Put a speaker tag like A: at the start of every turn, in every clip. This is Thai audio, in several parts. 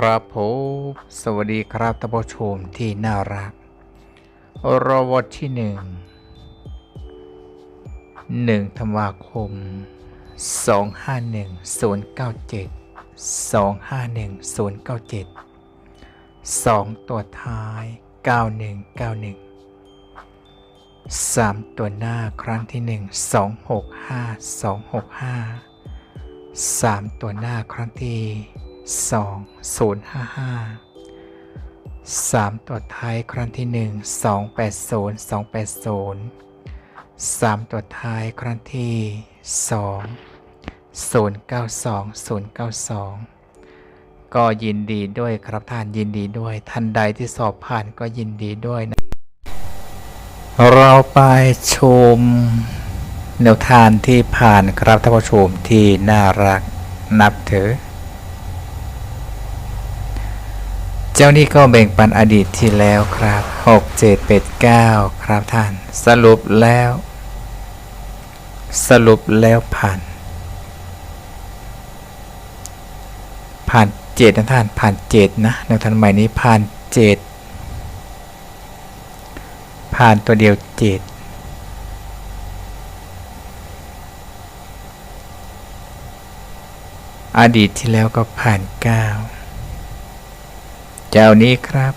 A: ครับผมสวัสดีครับท่านผู้ชมที่น่ารักรอวทที่หนึ่งหนึ่งธันวาคมสองห้าหนึ่งศูนย์เก้าเจ็ดสองห้าหนึ่งศูนย์เก้าเจ็ดสองตัวท้ายเก้าหนึ่งเก้าหนึ่งสามตัวหน้าครั้งที่หนึ่งสองหกห้าสองหกห้าสามตัวหน้าครั้งที่ สองศูนย์ห้าห้าสามตัวท้ายครั้งที่หนึ่งสองแปดศูนย์สองแปดศูนย์สามตัวท้ายครั้งที่สองศูนย์เก้าสองศูนย์เก้าสองก็ยินดีด้วยครับท่านยินดีด้วยท่านใดที่สอบผ่านก็ยินดีด้วยนะ เราไปชมแนวทางที่ผ่านครับท่านผู้ชมที่น่ารักนับถือ เจ้านี่ก็แบ่งปันอดีตที่แล้วครับ 6 7 8 9 ครับท่าน สรุปแล้ว สรุปแล้วผ่าน ผ่านเจ็ดนะท่าน ผ่านเจ็ดนะแนวทางใหม่นี้ผ่านเจ็ดผ่านตัวเดียวเจ็ดอดีตที่แล้วก็ผ่านเก้า เจ้านี้ครับ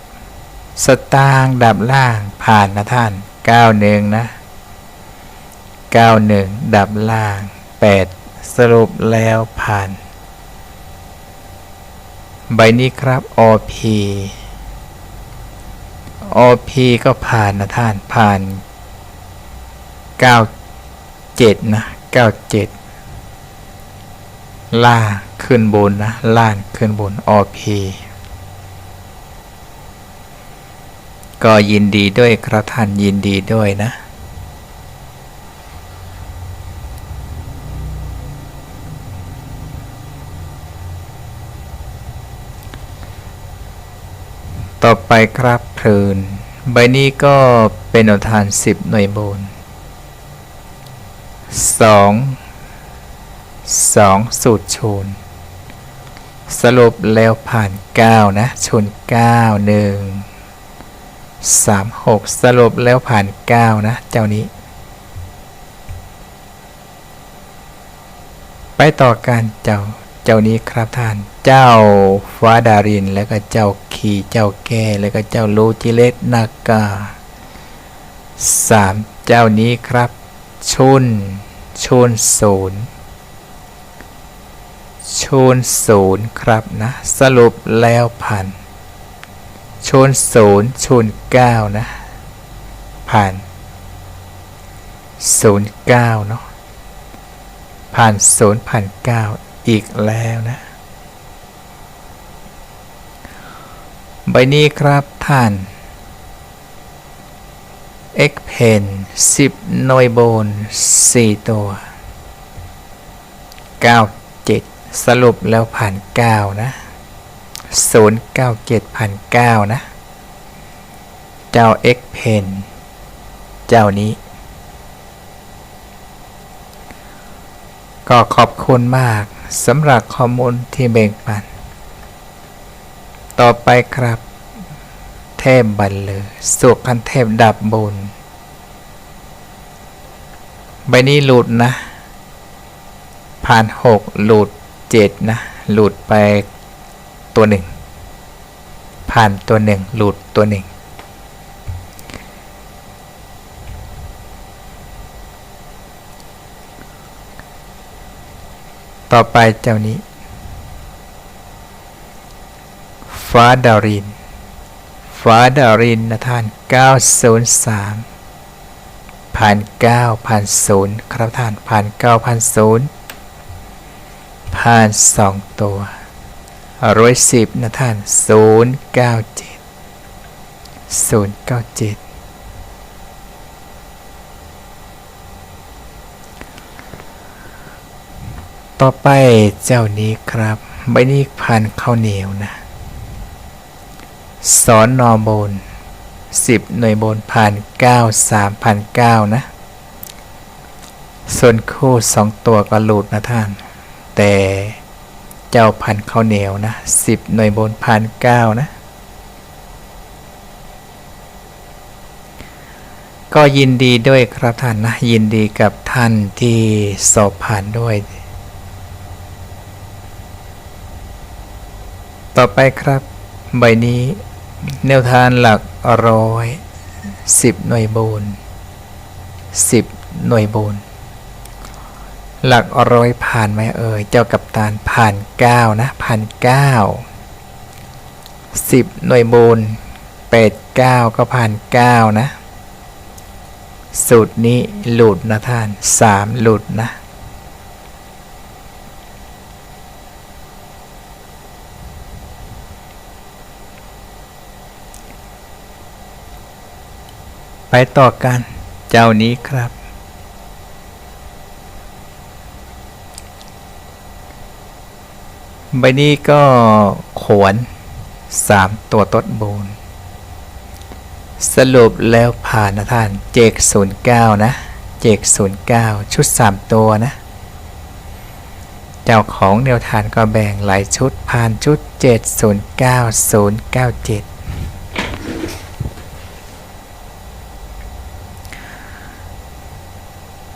A: สตางค์ดับล่างผ่านนะท่านเก้าหนึ่งนะเก้าหนึ่งดับล่างแปดสรุปแล้วผ่าน ใบนี้ครับ OP OP ก็ผ่านนะท่านผ่าน 97 นะ 97 ล่างขึ้นบนนะ ล่างขึ้นบน OP ก็ยินดีด้วยครับท่านยินดีด้วยนะ ต่อไปครับเพลิน ใบนี้ก็เป็นอทาน10หน่วยบน2 2สูตรชนสรุปแล้วผ่าน 9 นะชน9 1 3 6 สรุปแล้วผ่าน 9 นะ เจ้านี้ ไปต่อกันเจ้าเจ้านี้ครับท่าน เจ้าฟ้าดาริน แล้วก็เจ้าขี่เจ้าแก่แล้วก็เจ้าลูจิเลตนากาสามเจ้านี้ครับชุนชุนศูนย์ชุนศูนย์ครับนะ สรุปแล้วผ่าน ชนศูนย์ชนเก้านะ ผ่านศูนย์เก้าเนาะผ่านศูนย์ผ่านเก้าอีกแล้วนะ ใบนี้ครับท่าน X Pen 10 หน่วยบน 4 ตัว 97 สรุปแล้วผ่าน 9 นะ 097ผ่าน9นะ เจ้า X Pen เจ้านี้ ก็ขอบคุณมากสำหรับข้อมูลที่แบ่งปัน ต่อไปครับ เทพบันเลยสุขันเทพดับบนใบนี้หลุดนะผ่านหกหลุดเจ็ดนะ หลุดไป ตัวหนึ่ง ผ่านตัวหนึ่ง หลุดตัวหนึ่ง ต่อไปเจ้านี้ ฟ้าดาริน ฟ้าดารินนะท่าน 903 ผ่าน 9 ผ่าน 0 ครับท่าน ผ่าน 9 ผ่าน 0 ผ่าน 2 ตัว ร้อยสิบนะท่าน097 097ต่อไปเจ้านี้ครับใบนี้พันข้าวเหนียวนะ สอนนอบนสิบหน่วยบนผ่านเก้าสามพันเก้านะ ส่วนคู่สองตัวก็หลุดนะท่าน แต่ เจ้าพันข้าวเหนียวนะสิบหน่วยบนพันเก้านะ ก็ยินดีด้วยครับท่านนะ ยินดีกับท่านที่สอบผ่านด้วย ต่อไปครับ ใบนี้แนวทางหลักร้อยสิบหน่วยบูนสิบหน่วยบูน หลักร้อยผ่านไหมเอ่ย เจ้ากับตาลผ่านเก้านะผ่านเก้าสิบหน่วยบูนเป็ดเก้าก็ผ่านเก้านะ สูตรนี้หลุดนะท่านสามหลุดนะไปต่อกัน เจ้านี้ครับ ใบนี้ก็ขวนสามตัวต้นบูนสรุปแล้วผ่านนะท่าน เจก09นะเจก09ชุด3ตัวนะ เจ้าของแนวทานก็แบ่งหลายชุดผ่านชุด709097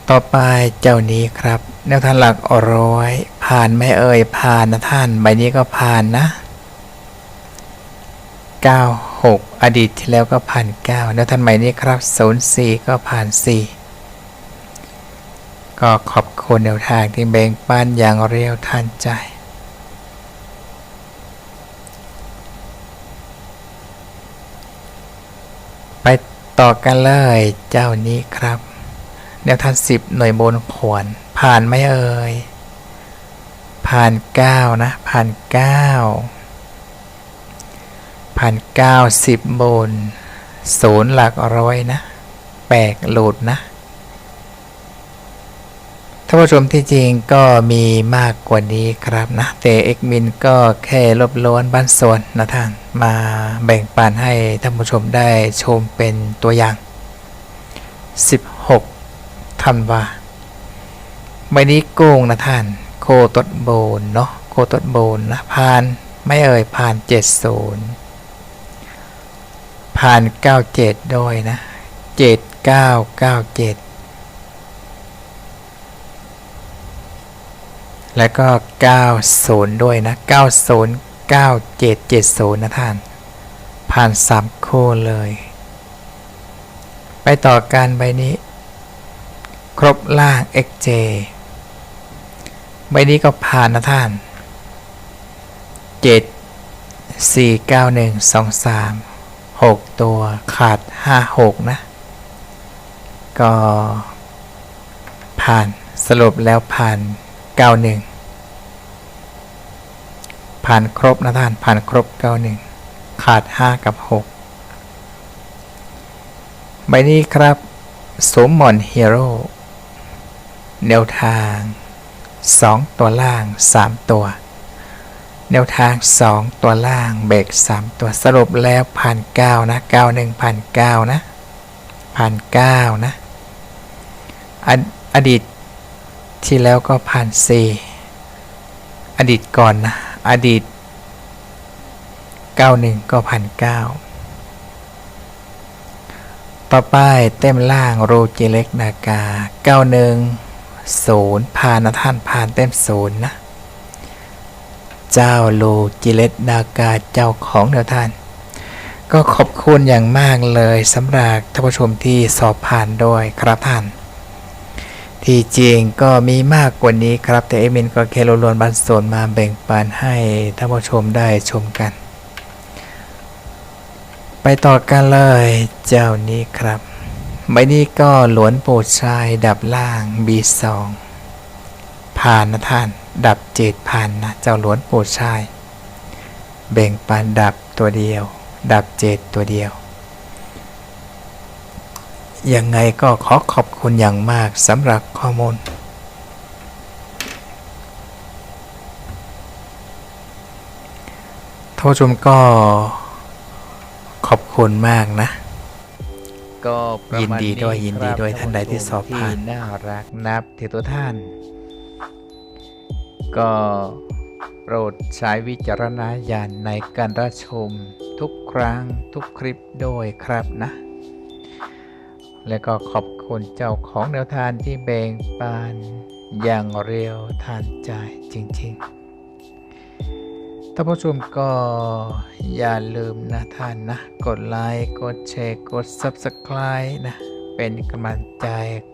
A: ต่อไปเจ้านี้ครับ แนวทางหลักร้อย ผ่านไม่เอ่ยผ่านนะท่าน ใบนี้ก็ผ่านนะ 96 อดีตที่แล้วก็ผ่าน 9 แล้วท่านใหม่นี้ครับ 04 ก็ผ่าน 4 ก็ขอบคุณแนวทางที่แบ่งปันอย่างเรียวทันใจไปต่อกันเลยเจ้านี้ครับแนวทาง10หน่วยบนขวนผ่านไหมเอ่ย ผ่าน9นะผ่าน9พันเก้าสิบบนศูนย์หลักร้อยนะแปลกหลุดนะท่านผู้ชมที่จริงก็มีมากกว่านี้ครับนะแต่เอกมินก็แค่ลบล้วนบ้านส่วนนะท่านมาแบ่งปันให้ท่านผู้ชมได้ชมเป็นตัวอย่าง 16ธันวาใบนี้โกงนะท่าน โคตดโบนเนาะโคตดโบนนะผ่านไม่เอ่ยผ่าน70ผ่าน97ด้วยนะ7997แล้วก็ 90 ด้วยนะ 90 97 70 นะท่าน ผ่าน3คู่เลย ไปต่อการใบนี้ ครบล่าง XJ ใบนี้ก็ผ่านนะท่าน 7 4 9 1 2 3 6 ตัวขาด 5 6 นะ ก็ ผ่านสรุปแล้วผ่าน 91 ผ่านครบนะท่าน ผ่านครบ 91 ขาด 5 กับ 6 ใบนี้ครับสมหมอนฮีโร่แนวทาง 2 ตัวล่าง 3 ตัว แนวทาง 2 ตัวล่างเบรก3 ตัวสรุปแล้วผ่าน9นะ91ผ่าน9นะผ่าน9นะอดอดีตที่แล้วก็ผ่าน4อดีตก่อนนะอดีต 91 ก็ผ่าน9ต่อไปเต็มล่างโรเจเล็กนากา 91 0ผ่านนะท่านผ่านเต็ม0นนะ เจ้าโลจิเลตดากาเจ้าของแนวท่าน ก็ขอบคุณอย่างมากเลยสำหรับท่านผู้ชมที่สอบผ่านด้วยครับท่าน ที่จริงก็มีมากกว่านี้ครับ แต่เอมินก็แค่รวมบันส่วนมาแบ่งปันให้ท่านผู้ชมได้ชมกัน ไปต่อกันเลยเจ้านี้ครับ ใบนี้ก็หลวนโปรดชายดับล่าง B2 ผ่านนะท่าน ดับเจ็ดผ่านนะ เจ้าหลวนโปรดชายแบ่งปันดับตัวเดียว ดับเจ็ดตัวเดียว ยังไงก็ขอขอบคุณอย่างมากสำหรับข้อมูลท่านผู้ชมก็ขอบคุณมากนะ
B: ก็ประ
A: ยิน
B: มาณ
A: ดีด้วยยินดี
B: ครับ
A: ด้วยท่านใดที่สอบผ่าน
B: ที่น่ารักนับถือตัวท่าน ก็
A: โปรดใช้วิจารณญาณในการรับชมทุกครั้งทุกคลิปด้วยครับนะ และก็ขอบคุณเจ้าของแนวทานที่แบ่งปันอย่างเร็วทันใจจริง ๆ ท่านผู้ชมก็อย่าลืมนะท่านนะ กดไลค์ กดแชร์ กด Subscribe นะ เป็นกำลังใจ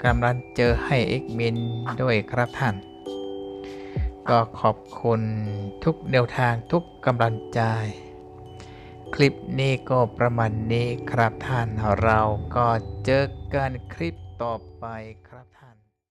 A: กำลังเจอให้เอ็กมินด้วยครับท่าน ก็ขอบคุณทุกแนวทางทุกกำลังใจ คลิปนี้ก็ประมาณนี้ครับท่านเราก็เจอกันคลิปต่อไปครับท่าน